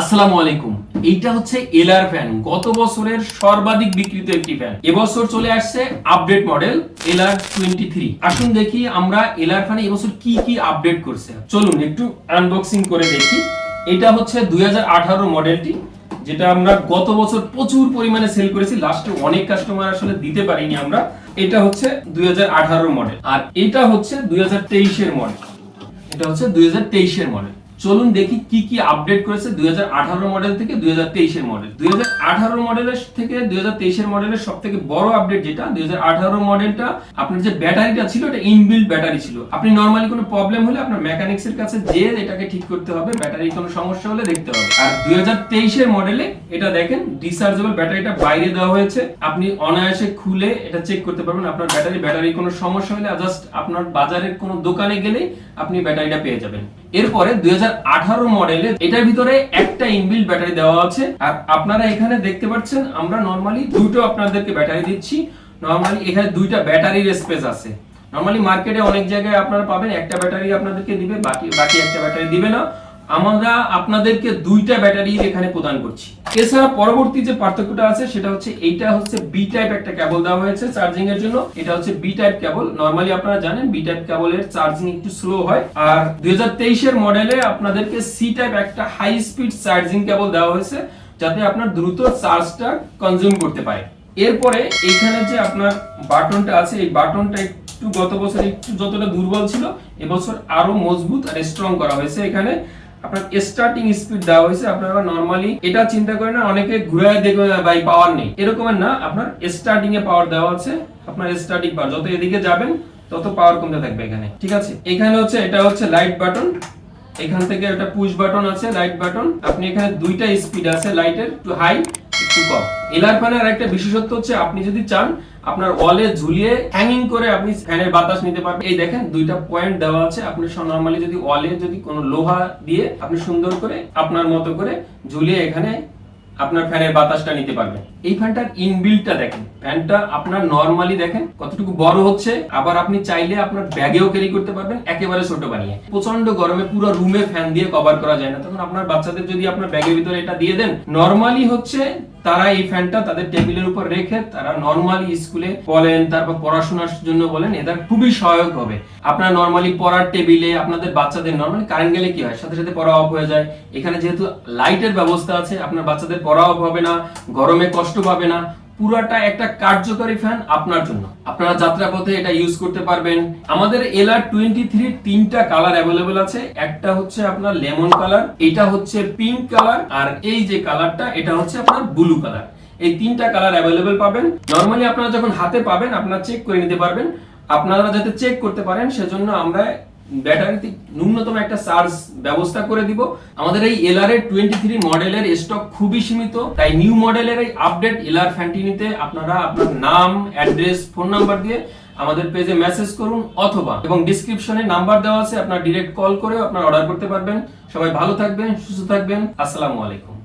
আসসালামু আলাইকুম। এইটা হচ্ছে এলআর ফ্যান গত বছরের সর্বাধিক বিক্রিত একটি ফ্যান এবছর চলে আসছে update model LR twenty three আসুন দেখি আমরা এলআর ফ্যানে এবছর কি কি আপডেট করছে। চলুন একটু আনবক্সিং করে দেখি। এটা হচ্ছে দুই হাজার আঠারো মডেলটি যেটা আমরা গত বছর প্রচুর পরিমাণে সেল করেছি। লাস্টে অনেক কাস্টমার আসলে দিতে পারিনি আমরা। এটা হচ্ছে দুই হাজার আঠারো মডেল আর এটা হচ্ছে দুই হাজার তেইশ এর মডেল এটা হচ্ছে দুই হাজার তেইশ এর মডেল চলুন দেখি কি কি আপডেট করেছে দুই হাজার আঠারো মডেল থেকে দুই এর মডেল দুই মডেলের থেকে দুই এর মডেলের সব থেকে বড় আপডেট যেটা, দুই মডেলটা আপনার যে ব্যাটারিটা ছিল, এটা ইনবিল্ড ব্যাটারি ছিল। আপনি নর্মালি কোনো প্রবলেম হলে আপনার মেকানিক্স এর কাছে যে এটাকে ঠিক করতে হবে ব্যাটারি কোনো সমস্যা হলে দেখতে হবে। আর দুই এর মডেলে এটা দেখেন রিচার্জেবল ব্যাটারিটা বাইরে দেওয়া হয়েছে। আপনি অনায়াসে খুলে এটা চেক করতে পারবেন, আপনার ব্যাটারি ব্যাটারি কোনো সমস্যা হলে জাস্ট আপনার বাজারের কোনো দোকানে গেলেই আপনি ব্যাটারিটা পেয়ে যাবেন। এরপরে দুই হাজার মডেলে এটার ভিতরে একটা ইনবিল্ট ব্যাটারি দেওয়া আছে। আর আপনারা এখানে দেখতে পাচ্ছেন, আমরা নর্মালি দুটো আপনাদেরকে ব্যাটারি দিচ্ছি। নর্মালি এখানে দুইটা ব্যাটারির স্পেস আছে। নর্মালি মার্কেটে অনেক জায়গায় আপনারা পাবেন, একটা ব্যাটারি আপনাদেরকে দিবে, বাকি বাকি একটা ব্যাটারি দিবে না। আমরা আপনাদেরকে দুইটা ব্যাটারি এখানে প্রদান করছি। এছাড়া পরবর্তী যে পার্থক্যটা আছে, সেটা হচ্ছে এইটা হচ্ছে বি টাইপ একটা কেবল দেওয়া হয়েছে চার্জিং এর জন্য। এটা হচ্ছে বি টাইপ কেবল নরমালি আপনারা জানেন বি টাইপ কেবলের চার্জিং একটু স্লো হয়। আর দুই এর মডেলে আপনাদেরকে সি টাইপ একটা হাই স্পিড চার্জিং কেবল দেওয়া হয়েছে, যাতে আপনার দ্রুত চার্জটা কনজিউম করতে পারে। এরপরে এইখানে যে আপনার বাটনটা আছে, এই বাটনটা একটু গত বছর একটু যতটা দুর্বল ছিল, এবছর আরও মজবুত আর স্ট্রং করা হয়েছে এখানে। আপনার স্টার্টিং স্পিড দেওয়া হয়েছে, আপনারা নরমালি এটা চিন্তা করেন না, অনেকে ঘুরায় দেখবে ভাই পাওয়ার নেই। এরকমের না, আপনার স্টার্টিং এ পাওয়ার দেওয়া আছে, আপনার স্টার্টিং পাওয়ার যত এদিকে যাবেন, তত পাওয়ার কমতে থাকবে এখানে, ঠিক আছে? এখানে হচ্ছে, এটা হচ্ছে লাইট বাটন এখান থেকে একটা পুশ বাটন আছে লাইট বাটন আপনি এখানে দুইটা স্পিড আছে লাইটের একটু হাই একটু কম। এলার ফ্যানের একটা বিশেষত্ব হচ্ছে, আপনি যদি চান আপনার ওয়ালে ঝুলিয়ে হ্যাঙ্গিং করে আপনি ফ্যানের বাতাস নিতে পারবেন। এই দেখেন, দুইটা পয়েন্ট দেওয়া আছে। আপনি নর্মালি যদি ওয়ালে যদি কোনো লোহা দিয়ে আপনি সুন্দর করে আপনার মতো করে ঝুলিয়ে এখানে আপনার ফ্যানের বাতাসটা নিতে পারবেন এই ফ্যানটার ইনবিল্টটা দেখেন। ফ্যানটা আপনার নরমালি দেখেন, কতটুকু বড় হচ্ছে, আবার আপনি চাইলে আপনার ব্যাগেও ক্যারি করতে পারবেন, একেবারে ছোট বানিয়ে। প্রচণ্ড গরমে পুরো রুমে ফ্যান দিয়ে কভার করা যায় না। তখন আপনার বাচ্চাদের যদি আপনার ব্যাগের ভিতরে এটা দিয়ে দেন নরমালি হচ্ছে তারা এই ফ্যানটা তাদের টেবিলের উপর রেখে তারা নরমালি স্কুলে বলেন তারপর পড়াশোনার জন্য বলেন এটা খুবই সহায়ক হবে। আপনার নরমালি পড়ার টেবিলে আপনাদের বাচ্চাদের নরমালি কারেন্ট গেলে কি হয়? সাথে সাথে পড়া অফ হয়ে যায়। এখানে যেহেতু লাইটের ব্যবস্থা আছে, আপনার বাচ্চাদের পড়া অফ হবে না, গরমে কষ্ট পাবে না। পুরাটা একটা কার্যকরী ফ্যান আপনার জন্য। আপনারা যাত্রাপথে এটা ইউজ করতে পারবেন। আমাদের এলআর টোয়েন্টি থ্রি তিনটা কালার অ্যাভেলেবেল আছে। একটা হচ্ছে আপনার লেমন কালার এটা হচ্ছে পিঙ্ক কালার আর এই যে কালারটা এটা হচ্ছে আপনার ব্লু কালার এই তিনটা কালার অ্যাভেলেবেল পাবেন। নর্মালি আপনারা যখন হাতে পাবেন, আপনারা চেক করে নিতে পারবেন। আপনারা যাতে চেক করতে পারেন, সেজন্য আমরা ব্যাটারিতে ন্যূনতম একটা চার্জ ব্যবস্থা করে দিব। আমাদের এই এলআর এর টোয়েন্টি থ্রি মডেলের স্টক খুবই সীমিত, তাই নিউ মডেলের এই আপডেট এলআর ফ্যানটি নিতে আপনারা আপনার নাম অ্যাড্রেস ফোন নাম্বার দিয়ে আমাদের পেজে মেসেজ করুন অথবা এবং ডিসক্রিপশনে নাম্বার দেওয়া আছে, আপনার ডিরেক্ট কল করে আপনার অর্ডার করতে পারবেন। সবাই ভালো থাকবেন, সুস্থ থাকবেন। আসসালামু আলাইকুম।